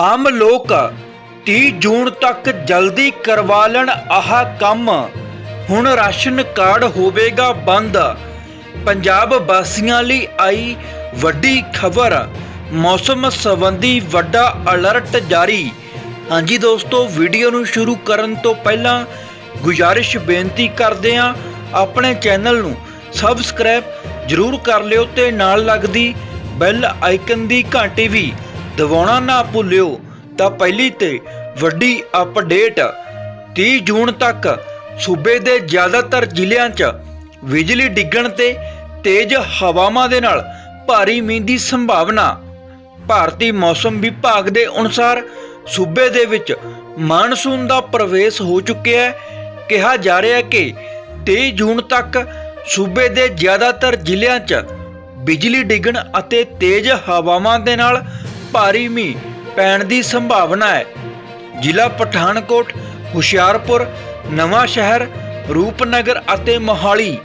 ਆਮ ਲੋਕ 30 ਜੂਨ ਤੱਕ ਜਲਦੀ ਕਰਵਾ ਲੈਣ ਆਹ ਕੰਮ। ਹੁਣ ਰਾਸ਼ਨ ਕਾਰਡ ਹੋਵੇਗਾ ਬੰਦ। ਪੰਜਾਬ ਵਾਸੀਆਂ ਲਈ ਆਈ ਵੱਡੀ ਖਬਰ। ਮੌਸਮ ਸੰਬੰਧੀ ਵੱਡਾ ਅਲਰਟ ਜਾਰੀ। ਹਾਂਜੀ ਦੋਸਤੋ, ਵੀਡੀਓ ਨੂੰ ਸ਼ੁਰੂ ਕਰਨ ਤੋਂ ਪਹਿਲਾਂ ਗੁਜ਼ਾਰਿਸ਼ ਬੇਨਤੀ ਕਰਦੇ ਹਾਂ, ਆਪਣੇ ਚੈਨਲ ਨੂੰ ਸਬਸਕ੍ਰਾਈਬ ਜਰੂਰ ਕਰ ਲਿਓ ਤੇ ਨਾਲ ਲੱਗਦੀ ਬੈਲ ਆਈਕਨ ਦੀ ਘੰਟੀ ਵੀ। ਦਬਾਉਣਾ ਨਾ ਭੁੱਲਿਓ, ਤਾਂ ਪਹਿਲੀ ਤੇ ਵੱਡੀ ਅਪਡੇਟ 30 ਜੂਨ ਤੱਕ ਸੂਬੇ ਦੇ ਜ਼ਿਆਦਾਤਰ ਜ਼ਿਲ੍ਹਿਆਂ 'ਚ ਬਿਜਲੀ ਡਿੱਗਣ ਤੇ ਤੇਜ਼ ਹਵਾਵਾਂ ਦੇ ਨਾਲ ਭਾਰੀ ਮੀਂਹ ਦੀ ਸੰਭਾਵਨਾ। ਭਾਰਤੀ ਮੌਸਮ ਵਿਭਾਗ ਦੇ ਅਨੁਸਾਰ ਸੂਬੇ ਦੇ ਵਿੱਚ ਮਾਨਸੂਨ ਦਾ ਪ੍ਰਵੇਸ਼ ਹੋ ਚੁੱਕਿਆ ਹੈ। ਕਿਹਾ ਜਾ ਰਿਹਾ ਹੈ ਕਿ 23 ਜੂਨ ਤੱਕ ਸੂਬੇ ਦੇ ਜ਼ਿਆਦਾਤਰ ਜ਼ਿਲ੍ਹਿਆਂ 'ਚ ਬਿਜਲੀ ਡਿੱਗਣ ਅਤੇ ਤੇਜ਼ ਹਵਾਵਾਂ ਦੇ ਨਾਲ ਭਾਰੀ ਮੀਂਹ ਪੈਣ ਦੀ ਸੰਭਾਵਨਾ ਹੈ। ਜ਼ਿਲ੍ਹਾ ਪਠਾਨਕੋਟ, ਹੁਸ਼ਿਆਰਪੁਰ, ਨਵਾਂ ਸ਼ਹਿਰ, ਰੂਪਨਗਰ ਅਤੇ ਮੋਹਾਲੀ,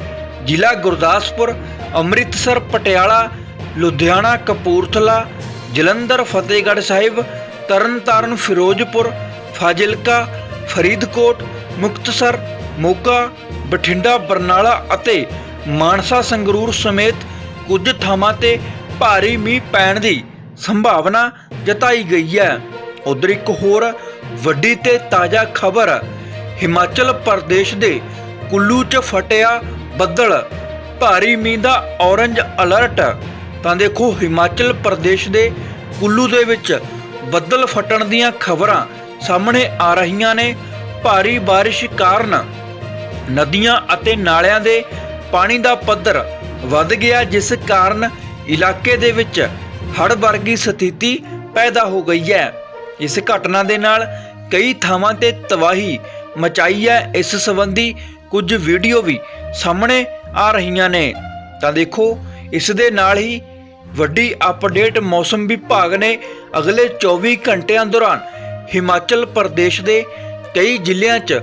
ਜ਼ਿਲ੍ਹਾ ਗੁਰਦਾਸਪੁਰ, ਅੰਮ੍ਰਿਤਸਰ, ਪਟਿਆਲਾ, ਲੁਧਿਆਣਾ, ਕਪੂਰਥਲਾ, ਜਲੰਧਰ, ਫਤਿਹਗੜ੍ਹ ਸਾਹਿਬ, ਤਰਨਤਾਰਨ, ਫਿਰੋਜ਼ਪੁਰ, ਫਾਜ਼ਿਲਕਾ, ਫਰੀਦਕੋਟ, ਮੁਕਤਸਰ, ਮੋਗਾ, ਬਠਿੰਡਾ, ਬਰਨਾਲਾ ਅਤੇ ਮਾਨਸਾ ਸੰਗਰੂਰ ਸਮੇਤ ਕੁਝ ਥਾਵਾਂ ਤੇ ਭਾਰੀ ਮੀਂਹ ਪੈਣ ਦੀ ਸੰਭਾਵਨਾ ਜਤਾਈ ਗਈ ਹੈ। ਉਧਰ ਇੱਕ ਹੋਰ ਵੱਡੀ ਤੇ ਤਾਜ਼ਾ ਖਬਰ, ਹਿਮਾਚਲ ਪ੍ਰਦੇਸ਼ ਦੇ ਕੁੱਲੂ 'ਚ ਫਟਿਆ ਬੱਦਲ। ਭਾਰੀ ਮੀਂਹ ਦਾ ਔਰੰਜ ਅਲਰਟ। ਤਾਂ ਦੇਖੋ, ਹਿਮਾਚਲ ਪ੍ਰਦੇਸ਼ ਦੇ ਕੁੱਲੂ ਦੇ ਵਿੱਚ ਬੱਦਲ ਫਟਣ ਦੀਆਂ ਖਬਰਾਂ ਸਾਹਮਣੇ ਆ ਰਹੀਆਂ ਨੇ। ਭਾਰੀ ਬਾਰਿਸ਼ ਕਾਰਨ ਨਦੀਆਂ ਅਤੇ ਨਾਲਿਆਂ ਦੇ ਪਾਣੀ ਦਾ ਪੱਧਰ ਵੱਧ ਗਿਆ, ਜਿਸ ਕਾਰਨ ਇਲਾਕੇ ਦੇ ਵਿੱਚ ਹੜ੍ਹ ਵਰਗੀ ਸਥਿਤੀ ਪੈਦਾ ਹੋ ਗਈ ਹੈ। ਇਸ ਘਟਨਾ ਦੇ ਨਾਲ ਕਈ ਥਾਵਾਂ ਤੇ ਤਬਾਹੀ ਮਚਾਈ ਹੈ। ਇਸ ਸੰਬੰਧੀ ਕੁਝ ਵੀਡੀਓ ਵੀ ਸਾਹਮਣੇ ਆ ਰਹੀਆਂ ਨੇ। ਤਾਂ ਦੇਖੋ, ਇਸ ਦੇ ਨਾਲ ਹੀ ਵੱਡੀ ਅਪਡੇਟ ਮੌਸਮ ਵਿਭਾਗ ਨੇ ਅਗਲੇ 24 ਘੰਟਿਆਂ ਦੌਰਾਨ ਹਿਮਾਚਲ ਪ੍ਰਦੇਸ਼ ਦੇ ਕਈ ਜ਼ਿਲ੍ਹਿਆਂ 'ਚ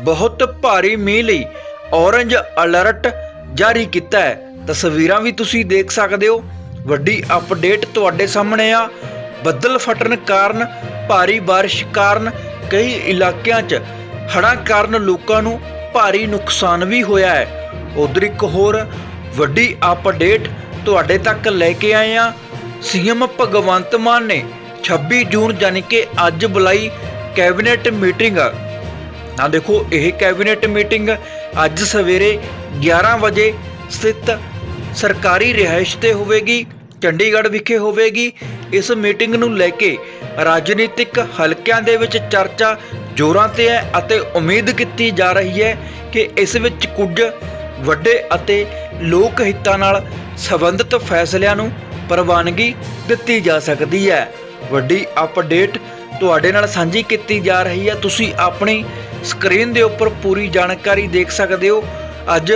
ਬਹੁਤ ਭਾਰੀ ਮੀਂਹ ਲਈ ਔਰੰਜ ਅਲਰਟ ਜਾਰੀ ਕੀਤਾ ਹੈ। ਤਸਵੀਰਾਂ ਵੀ ਤੁਸੀਂ ਦੇਖ ਸਕਦੇ ਹੋ। ਵੱਡੀ ਅਪਡੇਟ ਤੁਹਾਡੇ ਸਾਹਮਣੇ ਆ। ਬੱਦਲ ਫਟਣ ਕਾਰਨ, ਭਾਰੀ ਬਾਰਿਸ਼ ਕਾਰਨ ਕਈ ਇਲਾਕਿਆਂ 'ਚ ਹੜ੍ਹਾਂ ਕਾਰਨ ਲੋਕਾਂ ਨੂੰ ਭਾਰੀ ਨੁਕਸਾਨ ਵੀ ਹੋਇਆ ਹੈ। ਉਧਰ ਇੱਕ ਹੋਰ ਵੱਡੀ ਅਪਡੇਟ ਤੁਹਾਡੇ ਤੱਕ ਲੈ ਕੇ ਆਏ ਆ ਸੀਐਮ ਭਗਵੰਤ ਮਾਨ ਨੇ 26 ਜੂਨ ਯਾਨੀ ਕਿ ਅੱਜ ਬੁਲਾਈ ਕੈਬਨਿਟ ਮੀਟਿੰਗ। ਤਾਂ ਦੇਖੋ, ਇਹ ਕੈਬਨਿਟ ਮੀਟਿੰਗ ਅੱਜ ਸਵੇਰੇ 11 ਵਜੇ ਸਥਿਤ ਸਰਕਾਰੀ ਰਿਹਾਇਸ਼ ਤੇ ਹੋਵੇਗੀ। ਚੰਡੀਗੜ੍ਹ ਵਿਖੇ ਹੋਵੇਗੀ। ਇਸ ਮੀਟਿੰਗ ਨੂੰ ਲੈ ਕੇ ਰਾਜਨੀਤਿਕ ਹਲਕਿਆਂ ਦੇ ਵਿੱਚ ਚਰਚਾ ਜ਼ੋਰਾਂ ਤੇ ਹੈ ਅਤੇ ਉਮੀਦ ਕੀਤੀ ਜਾ ਰਹੀ ਹੈ ਕਿ ਇਸ ਵਿੱਚ ਕੁਝ ਵੱਡੇ ਅਤੇ ਲੋਕ ਹਿੱਤਾਂ ਨਾਲ ਸੰਬੰਧਿਤ ਫੈਸਲਿਆਂ ਨੂੰ ਪ੍ਰਵਾਨਗੀ ਦਿੱਤੀ ਜਾ ਸਕਦੀ ਹੈ। ਵੱਡੀ ਅਪਡੇਟ ਤੁਹਾਡੇ ਨਾਲ ਸਾਂਝੀ ਕੀਤੀ ਜਾ ਰਹੀ ਹੈ। ਤੁਸੀਂ ਆਪਣੀ ਸਕਰੀਨ ਦੇ ਉੱਪਰ ਪੂਰੀ ਜਾਣਕਾਰੀ ਦੇਖ ਸਕਦੇ ਹੋ। ਅੱਜ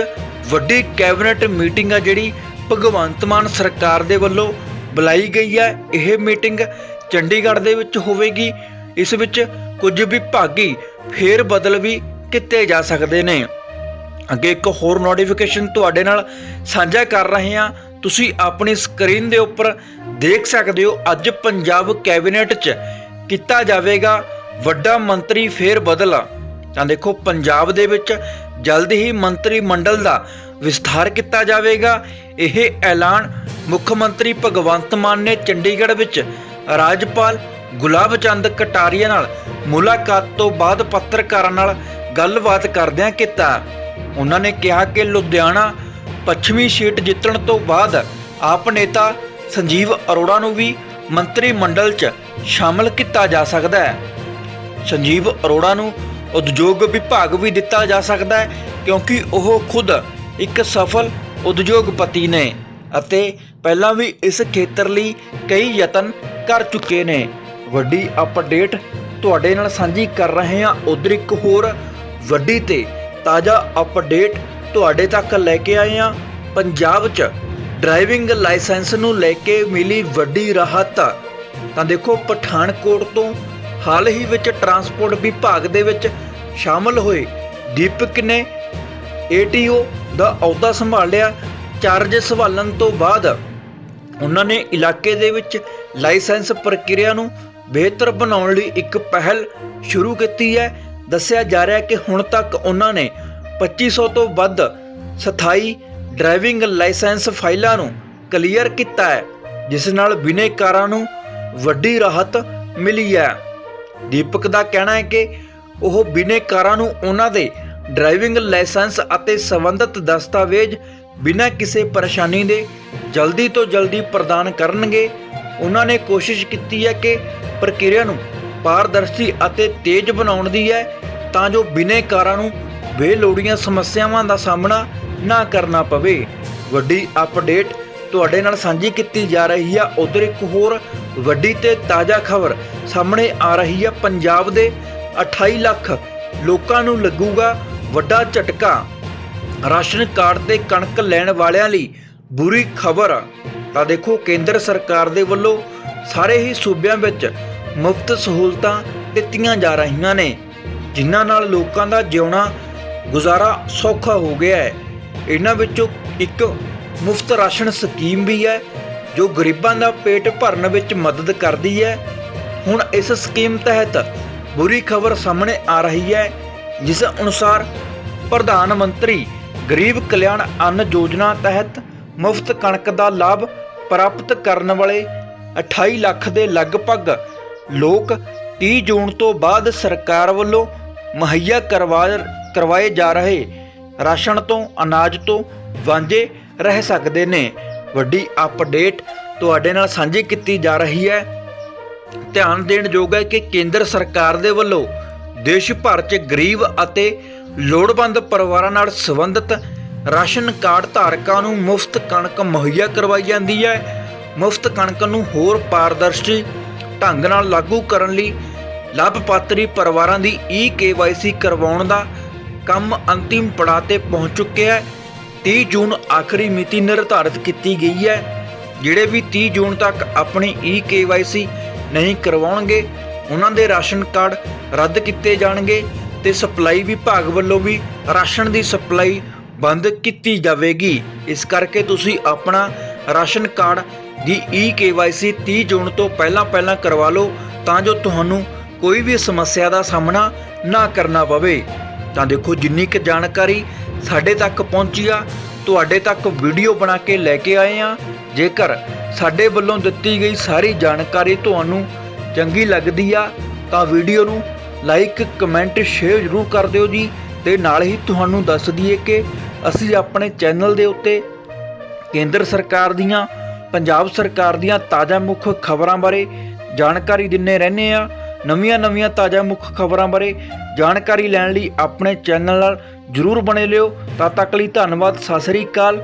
ਵੱਡੀ ਕੈਬਨਿਟ ਮੀਟਿੰਗ ਆ ਜਿਹੜੀ ਭਗਵੰਤ ਮਾਨ ਸਰਕਾਰ ਦੇ ਵੱਲੋਂ ਬੁਲਾਈ ਗਈ ਹੈ। ਇਹ ਮੀਟਿੰਗ ਚੰਡੀਗੜ੍ਹ ਦੇ ਵਿੱਚ ਹੋਵੇਗੀ। ਇਸ ਵਿੱਚ ਕੁਝ ਵਿਭਾਗੀ ਫੇਰ ਬਦਲ ਵੀ ਕੀਤੇ ਜਾ ਸਕਦੇ ਨੇ। ਅੱਗੇ ਇੱਕ ਹੋਰ ਨੋਟੀਫਿਕੇਸ਼ਨ ਤੁਹਾਡੇ ਨਾਲ ਸਾਂਝਾ ਕਰ ਰਹੇ ਹਾਂ। ਤੁਸੀਂ ਆਪਣੀ ਸਕਰੀਨ ਦੇ ਉੱਪਰ ਦੇਖ ਸਕਦੇ ਹੋ, ਅੱਜ ਪੰਜਾਬ ਕੈਬਨਿਟ 'ਚ ਕੀਤਾ ਜਾਵੇਗਾ ਵੱਡਾ ਮੰਤਰੀ ਫੇਰ ਬਦਲ। ਤਾਂ ਦੇਖੋ, ਪੰਜਾਬ ਦੇ ਵਿੱਚ ਜਲਦ ਹੀ ਮੰਤਰੀ ਮੰਡਲ ਦਾ ਵਿਸਥਾਰ ਕੀਤਾ ਜਾਵੇਗਾ। ਇਹ ਐਲਾਨ ਮੁੱਖ ਮੰਤਰੀ ਭਗਵੰਤ ਮਾਨ ਨੇ ਚੰਡੀਗੜ੍ਹ ਵਿੱਚ ਰਾਜਪਾਲ ਗੁਲਾਬ ਚੰਦ ਕਟਾਰੀਆ ਨਾਲ ਮੁਲਾਕਾਤ ਤੋਂ ਬਾਅਦ ਪੱਤਰਕਾਰਾਂ ਨਾਲ ਗੱਲਬਾਤ ਕਰਦਿਆਂ ਕੀਤਾ। ਉਹਨਾਂ ਨੇ ਕਿਹਾ ਕਿ ਲੁਧਿਆਣਾ ਪੱਛਮੀ ਸੀਟ ਜਿੱਤਣ ਤੋਂ ਬਾਅਦ ਆਪ ਨੇਤਾ ਸੰਜੀਵ ਅਰੋੜਾ ਨੂੰ ਵੀ ਮੰਤਰੀ ਮੰਡਲ 'ਚ ਸ਼ਾਮਲ ਕੀਤਾ ਜਾ ਸਕਦਾ ਹੈ। ਸੰਜੀਵ ਅਰੋੜਾ ਨੂੰ ਉਦਯੋਗ ਵਿਭਾਗ ਵੀ ਦਿੱਤਾ ਜਾ ਸਕਦਾ ਹੈ ਕਿਉਂਕਿ ਉਹ ਖੁਦ ਇੱਕ ਸਫਲ ਉਦਯੋਗਪਤੀ ਨੇ ਅਤੇ ਪਹਿਲਾਂ ਵੀ ਇਸ ਖੇਤਰ ਲਈ ਕਈ ਯਤਨ ਕਰ ਚੁੱਕੇ ਨੇ। ਵੱਡੀ ਅਪਡੇਟ ਤੁਹਾਡੇ ਨਾਲ ਸਾਂਝੀ ਕਰ ਰਹੇ ਹਾਂ। ਉਧਰ ਇੱਕ ਹੋਰ ਵੱਡੀ ਤੇ ਤਾਜ਼ਾ ਅਪਡੇਟ ਤੁਹਾਡੇ ਤੱਕ ਲੈ ਕੇ ਆਏ ਹਾਂ। ਪੰਜਾਬ 'ਚ ਡਰਾਈਵਿੰਗ ਲਾਇਸੈਂਸ ਨੂੰ ਲੈ ਕੇ ਮਿਲੀ ਵੱਡੀ ਰਾਹਤ। ਤਾਂ ਦੇਖੋ, ਪਠਾਨਕੋਟ ਤੋਂ ਹਾਲ ਹੀ ਵਿੱਚ ਟਰਾਂਸਪੋਰਟ ਵਿਭਾਗ ਦੇ ਵਿੱਚ ਸ਼ਾਮਲ ਹੋਏ ਦੀਪਕ ਨੇ ਏਟੀਓ ਦਾ ਅਹੁਦਾ ਸੰਭਾਲਿਆ ਚਾਰਜ ਸੰਭਾਲਣ ਤੋਂ ਬਾਅਦ ਉਹਨਾਂ ਨੇ ਇਲਾਕੇ ਦੇ ਵਿੱਚ ਲਾਇਸੈਂਸ ਪ੍ਰਕਿਰਿਆ ਨੂੰ ਬਿਹਤਰ ਬਣਾਉਣ ਲਈ ਇੱਕ ਪਹਿਲ ਸ਼ੁਰੂ ਕੀਤੀ ਹੈ। ਦੱਸਿਆ ਜਾ ਰਿਹਾ ਹੈ ਕਿ ਹੁਣ ਤੱਕ ਉਹਨਾਂ ਨੇ 2500 ਤੋਂ ਵੱਧ ਸਥਾਈ ਡਰਾਈਵਿੰਗ ਲਾਇਸੈਂਸ ਫਾਈਲਾਂ ਨੂੰ ਕਲੀਅਰ ਕੀਤਾ ਹੈ, ਜਿਸ ਨਾਲ ਬਿਨੇਕਾਰਾਂ ਨੂੰ ਵੱਡੀ ਰਾਹਤ ਮਿਲੀ ਹੈ। ਦੀਪਕ ਦਾ ਕਹਿਣਾ ਹੈ ਕਿ ਉਹ ਬਿਨੇਕਾਰਾਂ ਨੂੰ ਉਹਨਾਂ ਦੇ ਡਰਾਈਵਿੰਗ ਲਾਇਸੈਂਸ ਅਤੇ ਸੰਬੰਧਿਤ ਦਸਤਾਵੇਜ਼ ਬਿਨਾਂ ਕਿਸੇ ਪਰੇਸ਼ਾਨੀ ਦੇ ਜਲਦੀ ਤੋਂ ਜਲਦੀ ਪ੍ਰਦਾਨ ਕਰਨਗੇ। ਉਹਨਾਂ ਨੇ ਕੋਸ਼ਿਸ਼ ਕੀਤੀ ਹੈ ਕਿ ਪ੍ਰਕਿਰਿਆ ਨੂੰ ਪਾਰਦਰਸ਼ੀ ਅਤੇ ਤੇਜ਼ ਬਣਾਉਣ ਦੀ ਹੈ ਤਾਂ ਜੋ ਬਿਨੇਕਾਰਾਂ ਨੂੰ ਬੇਲੋੜੀਆਂ ਸਮੱਸਿਆਵਾਂ ਦਾ ਸਾਹਮਣਾ ਨਾ ਕਰਨਾ ਪਵੇ। ਵੱਡੀ ਅਪਡੇਟ ਤੁਹਾਡੇ ਨਾਲ ਸਾਂਝੀ ਕੀਤੀ ਜਾ ਰਹੀ ਆ ਉਧਰ ਇੱਕ ਹੋਰ ਵੱਡੀ ਤੇ ਤਾਜ਼ਾ ਖਬਰ ਸਾਹਮਣੇ ਆ ਰਹੀ ਹੈ। ਪੰਜਾਬ ਦੇ 28 ਲੱਖ ਲੋਕਾਂ ਨੂੰ ਲੱਗੂਗਾ ਵੱਡਾ ਝਟਕਾ। ਰਾਸ਼ਨ ਕਾਰਡ ਤੇ ਕਣਕ ਲੈਣ ਵਾਲਿਆਂ ਲਈ ਬੁਰੀ ਖਬਰ। ਤਾਂ ਦੇਖੋ, ਕੇਂਦਰ ਸਰਕਾਰ ਦੇ ਵੱਲੋਂ ਸਾਰੇ ਹੀ ਸੂਬਿਆਂ ਵਿੱਚ ਮੁਫਤ ਸਹੂਲਤਾਂ ਦਿੱਤੀਆਂ ਜਾ ਰਹੀਆਂ ਨੇ, ਜਿਨ੍ਹਾਂ ਨਾਲ ਲੋਕਾਂ ਦਾ ਜਿਉਣਾ ਗੁਜ਼ਾਰਾ ਸੌਖਾ ਹੋ ਗਿਆ ਹੈ। ਇਹਨਾਂ ਵਿੱਚੋਂ ਇੱਕ ਮੁਫਤ ਰਾਸ਼ਨ ਸਕੀਮ ਵੀ ਹੈ, ਜੋ ਗਰੀਬਾਂ ਦਾ ਪੇਟ ਭਰਨ ਵਿੱਚ ਮਦਦ ਕਰਦੀ ਹੈ। ਹੁਣ ਇਸ ਸਕੀਮ ਤਹਿਤ ਬੁਰੀ ਖਬਰ ਸਾਹਮਣੇ ਆ ਰਹੀ ਹੈ ਜਿਸ ਅਨੁਸਾਰ ਪ੍ਰਧਾਨ ਮੰਤਰੀ ਗਰੀਬ ਕਲਿਆਣ ਅੰਨ ਯੋਜਨਾ ਤਹਿਤ ਮੁਫਤ ਕਣਕ ਦਾ ਲਾਭ ਪ੍ਰਾਪਤ ਕਰਨ ਵਾਲੇ 28 ਲੱਖ ਦੇ ਲਗਭਗ ਲੋਕ 30 ਜੂਨ ਤੋਂ ਬਾਅਦ ਸਰਕਾਰ ਵੱਲੋਂ ਮੁਹੱਈਆ ਕਰਵਾ ਕਰਵਾਏ ਜਾ ਰਹੇ ਰਾਸ਼ਨ ਤੋਂ, ਅਨਾਜ ਤੋਂ ਵਾਂਝੇ ਰਹਿ ਸਕਦੇ ਨੇ। ਵੱਡੀ ਅਪਡੇਟ ਤੁਹਾਡੇ ਨਾਲ ਸਾਂਝੀ ਕੀਤੀ ਜਾ ਰਹੀ ਹੈ। ਧਿਆਨ ਦੇਣ ਯੋਗ ਹੈ ਕਿ ਕੇਂਦਰ ਸਰਕਾਰ ਦੇ ਵੱਲੋਂ ਦੇਸ਼ ਭਰ 'ਚ ਗਰੀਬ ਅਤੇ ਲੋੜਵੰਦ ਪਰਿਵਾਰਾਂ ਨਾਲ ਸੰਬੰਧਿਤ ਰਾਸ਼ਨ ਕਾਰਡ ਧਾਰਕਾਂ ਨੂੰ ਮੁਫਤ ਕਣਕ ਮੁਹੱਈਆ ਕਰਵਾਈ ਜਾਂਦੀ ਹੈ। ਮੁਫਤ ਕਣਕ ਨੂੰ ਹੋਰ ਪਾਰਦਰਸ਼ੀ ਢੰਗ ਨਾਲ ਲਾਗੂ ਕਰਨ ਲਈ ਲਾਭਪਾਤਰੀ ਪਰਿਵਾਰਾਂ ਦੀ ਈ ਕੇਵਾਈਸੀ ਕਰਵਾਉਣ ਦਾ ਕੰਮ ਅੰਤਿਮ ਪੜਾਅ ਤੇ ਪਹੁੰਚ ਚੁੱਕਿਆ ਹੈ। 30 ਜੂਨ ਆਖਰੀ ਮਿਤੀ ਨਿਰਧਾਰਿਤ ਕੀਤੀ ਗਈ ਹੈ। ਜਿਹੜੇ ਵੀ 30 ਜੂਨ ਤੱਕ ਆਪਣੀ ਈ ਕੇਵਾਈਸੀ ਨਹੀਂ ਕਰਵਾਉਣਗੇ ਉਹਨਾਂ ਦੇ ਰਾਸ਼ਨ ਕਾਰਡ ਰੱਦ ਕੀਤੇ ਜਾਣਗੇ ਤੇ ਸਪਲਾਈ ਵਿਭਾਗ ਵੱਲੋਂ ਵੀ ਰਾਸ਼ਨ ਦੀ ਸਪਲਾਈ ਬੰਦ ਕੀਤੀ ਜਾਵੇਗੀ। ਇਸ ਕਰਕੇ ਤੁਸੀਂ ਆਪਣਾ ਰਾਸ਼ਨ ਕਾਰਡ ਦੀ ਈ ਕੇਵਾਈਸੀ 30 ਜੂਨ ਤੋਂ ਪਹਿਲਾਂ ਪਹਿਲਾਂ ਕਰਵਾ ਲਓ ਤਾਂ ਜੋ ਤੁਹਾਨੂੰ ਕੋਈ ਵੀ ਸਮੱਸਿਆ ਦਾ ਸਾਹਮਣਾ ਨਾ ਕਰਨਾ ਪਵੇ। ਤਾਂ ਦੇਖੋ ਜਿੰਨੀ ਕੁ ਜਾਣਕਾਰੀ ਸਾਡੇ ਤੱਕ ਪਹੁੰਚੀ ਆ, ਤੁਹਾਡੇ ਤੱਕ ਵੀਡੀਓ ਬਣਾ ਕੇ ਲੈ ਕੇ ਆਏ ਆ। ਜੇਕਰ ਸਾਡੇ ਵੱਲੋਂ ਦਿੱਤੀ ਗਈ ਸਾਰੀ ਜਾਣਕਾਰੀ ਤੁਹਾਨੂੰ ਚੰਗੀ ਲੱਗਦੀ ਆ, ਤਾਂ ਵੀਡੀਓ ਨੂੰ ਲਾਈਕ, ਕਮੈਂਟ, ਸ਼ੇਅਰ ਜ਼ਰੂਰ ਕਰ ਦਿਓ ਜੀ, ਤੇ ਨਾਲ ਹੀ ਤੁਹਾਨੂੰ ਦੱਸ ਦਈਏ ਕਿ ਅਸੀਂ ਆਪਣੇ ਚੈਨਲ ਦੇ ਉੱਤੇ ਕੇਂਦਰ ਸਰਕਾਰ ਦੀਆਂ, ਪੰਜਾਬ ਸਰਕਾਰ ਦੀਆਂ ਤਾਜ਼ਾ ਮੁੱਖ ਖਬਰਾਂ ਬਾਰੇ ਜਾਣਕਾਰੀ ਦਿੰਨੇ ਰਹਿੰਦੇ ਆ ਨਵੀਆਂ-ਨਵੀਆਂ ਤਾਜ਼ਾ ਮੁੱਖ ਖਬਰਾਂ ਬਾਰੇ ਜਾਣਕਾਰੀ ਲੈਣ ਲਈ ਆਪਣੇ ਚੈਨਲ ਨਾਲ ਜਰੂਰ ਬਣੇ ਲਿਓ। ਤਦ ਤੱਕ ਲਈ ਧੰਨਵਾਦ, ਸਤਿ ਸ੍ਰੀ ਅਕਾਲ।